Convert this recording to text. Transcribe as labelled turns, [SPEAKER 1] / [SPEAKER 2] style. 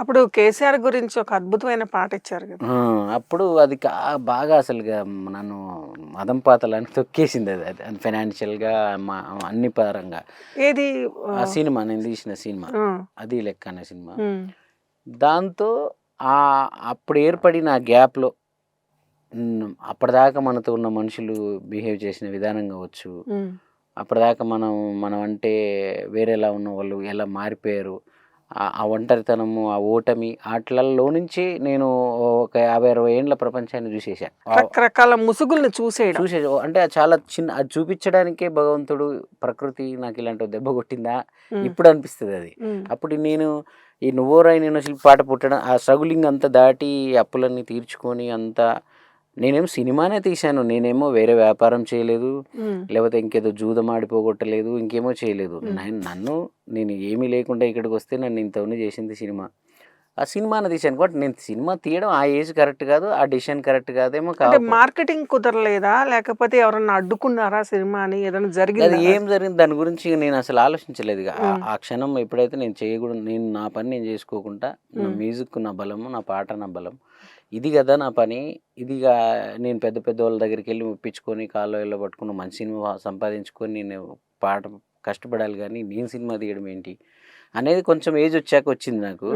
[SPEAKER 1] అప్పుడు కేసీఆర్ గురించి ఒక అద్భుతమైన పాట ఇచ్చారు కదా.
[SPEAKER 2] అప్పుడు అది బాగా అసలుగా నన్ను మదం పాతలని తొక్కేసింది అది. అది ఫైనాన్షియల్గా మా అన్ని పరంగా.
[SPEAKER 1] ఏది?
[SPEAKER 2] ఆ సినిమా నేను తీసిన సినిమా. అది లెక్క అనే సినిమా దాంతో ఆ అప్పుడు ఏర్పడిన ఆ గ్యాప్లో అప్పటిదాకా మనతో ఉన్న మనుషులు బిహేవ్ చేసిన విధానం కావచ్చు. అప్పటిదాకా మనం మనం అంటే వేరేలా ఉన్న వాళ్ళు ఎలా మారిపోయారు. ఆ- ఒంటరితనము ఆ ఓటమి వాటిలలో నుంచి నేను ఒక యాభై అరవై ఏండ్ల ప్రపంచాన్ని చూసేసా ఆ-
[SPEAKER 1] రకరకాల ముసుగుల్ని చూసేయడం.
[SPEAKER 2] చూసే అంటే చాలా చిన్న అది చూపించడానికే భగవంతుడు ప్రకృతి నాకు ఇలాంటి దెబ్బ కొట్టిందా? ఇప్పుడు అనిపిస్తుంది అది. అప్పుడు నేను ఈ నువ్వోరాయి నేను శిల్పి పాట పుట్టడం ఆ స్ట్రగులింగ్ అంతా దాటి అప్పులన్నీ తీర్చుకొని అంతా నేనేమో సినిమానే తీశాను నేనేమో వేరే వ్యాపారం చేయలేదు లేకపోతే ఇంకేదో జూదం ఆడిపోగొట్టలేదు ఇంకేమో చేయలేదు. నేను నన్ను నేను ఏమీ లేకుండా ఇక్కడికి వస్తే నన్ను ఇంతవన్నీ చేసింది సినిమా. ఆ సినిమాని తీశాను. కాబట్టి నేను సినిమా తీయడం ఆ ఏజ్ కరెక్ట్ కాదు ఆ డిసిషన్ కరెక్ట్ కాదేమో కాదు
[SPEAKER 1] మార్కెటింగ్ కుదరలేదా? లేకపోతే ఎవరన్నా అడ్డుకున్నారా సినిమాని? ఏదైనా
[SPEAKER 2] అది
[SPEAKER 1] జరిగిందా
[SPEAKER 2] ఏం జరిగింది? దాని గురించి నేను అసలు ఆలోచించలేదు. ఆ- క్షణం ఎప్పుడైతే నేను చేయకూడదు నేను నా పని నేను చేసుకోకుండా నా. మ్యూజిక్ నా బలము నా పాట నా బలం ఇది కదా నా పని. ఇదిగా నేను పెద్ద పెద్ద వాళ్ళ దగ్గరికి వెళ్ళి ఒప్పించుకొని కాళ్ళు వెళ్ళ పట్టుకుని మంచి సినిమా సంపాదించుకొని నేను పాట కష్టపడాలి కానీ నేను సినిమా తీయడం ఏంటి? అనేది కొంచెం ఏజ్ వచ్చాక వచ్చింది నాకు.